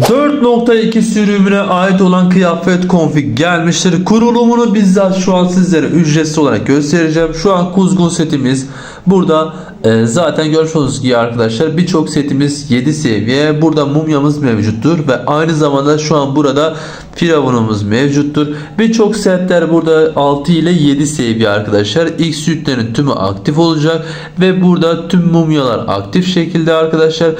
4.2 sürümüne ait olan kıyafet config gelmiştir. Kurulumunu bizzat şu an sizlere ücretsiz olarak göstereceğim. Şu an kuzgun setimiz burada. Ee, zaten görmüş olduğunuz gibi arkadaşlar birçok setimiz 7 seviye. Burada mumyamız mevcuttur ve aynı zamanda şu an burada firavunumuz mevcuttur. Birçok setler burada 6 ile 7 seviye arkadaşlar. X sütlerin tümü aktif olacak ve burada tüm mumyalar aktif şekilde arkadaşlar.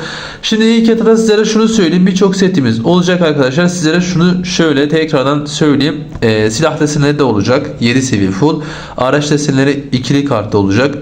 Şimdi ilk etapta sizlere şunu söyleyeyim. Birçok setimiz olacak arkadaşlar. Sizlere şunu şöyle tekrardan söyleyeyim. Ee, silah desenleri de olacak. 7 seviye full. Araç desenleri ikili kartta olacak.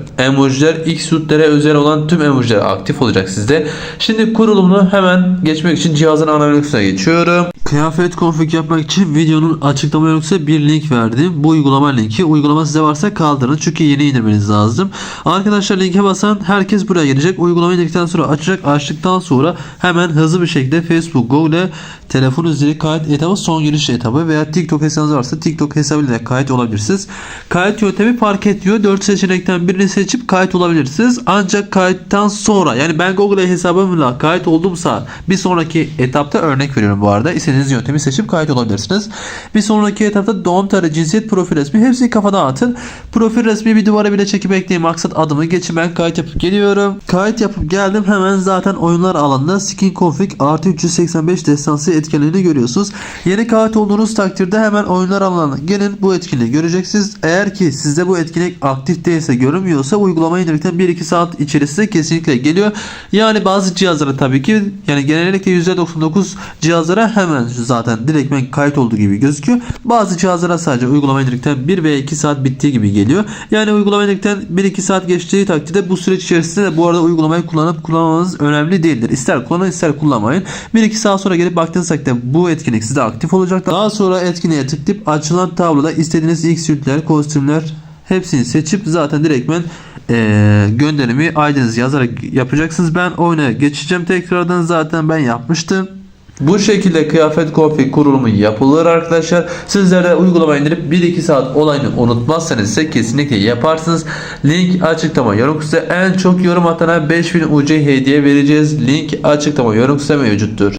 Emojiler X sütlere özel olan tüm emojiler aktif olacak sizde. Şimdi kurulumunu hemen geçmek için cihazın ana menüsüne geçiyorum. Kıyafet config yapmak için videonun açıklama yoksa bir link verdim. Bu uygulama linki. Uygulama size varsa kaldırın. Çünkü yeni indirmeniz lazım. Arkadaşlar linke basan herkes buraya gelecek. Uygulamayı indirdikten sonra açacak. Açtıktan sonra hemen hızlı bir şekilde Facebook, Google telefon üzeri kayıt etabı son giriş etabı veya TikTok hesabınız varsa TikTok hesabıyla kayıt olabilirsiniz. Kayıt yöntemi fark etmiyor. 4 seçenekten birini seçip kayıt olabilirsiniz. Ancak kayıttan sonra yani ben Google hesabımla kayıt oldumsa bir sonraki etapta örnek veriyorum bu arada. İstediğiniz yöntemi seçip kayıt olabilirsiniz. Bir sonraki etapta doğum tarihi, cinsiyet, profil resmi hepsini kafadan atın. Profil resmi bir duvara bile çekip ekleyin. Maksat adımı geçin ben kayıt yapıp geliyorum. Kayıt yapıp geldim hemen zaten oyunlar alanında skin config artı 385 destansı etkinliğini görüyorsunuz. Yeni kayıt olduğunuz takdirde hemen oyunlar alanına gelin bu etkinliği göreceksiniz. Eğer ki sizde bu etkinlik aktif değilse görünmüyorsa uygulamayı indirdikten 1-2 saat içerisinde kesinlikle geliyor. Yani bazı cihazlara tabii ki yani genellikle %99 cihazlara hemen zaten direktmen kayıt olduğu gibi gözüküyor. Bazı cihazlara sadece uygulama indirdikten 1 veya 2 saat bittiği gibi geliyor. Yani uygulama indirdikten 1-2 saat geçtiği takdirde bu süreç içerisinde de bu arada uygulamayı kullanıp kullanmamanız önemli değildir. İster kullanın ister kullanmayın. 1-2 saat sonra gelip baktığınız takdirde bu etkinlik sizde aktif olacak. Daha sonra etkinliğe tıklayıp açılan tabloda istediğiniz X sütler, kostümler hepsini seçip zaten direktmen eee gönderimi aydınız yazarak yapacaksınız. Ben oyuna geçeceğim tekrardan zaten ben yapmıştım. Bu şekilde kıyafet config kurulumu yapılır arkadaşlar. Sizler de uygulama indirip 1-2 saat olayını unutmazsanız ise kesinlikle yaparsınız. Link açıklama yorum kısmında en çok yorum atana 5000 UC hediye vereceğiz. Link açıklama yorum kısmında mevcuttur.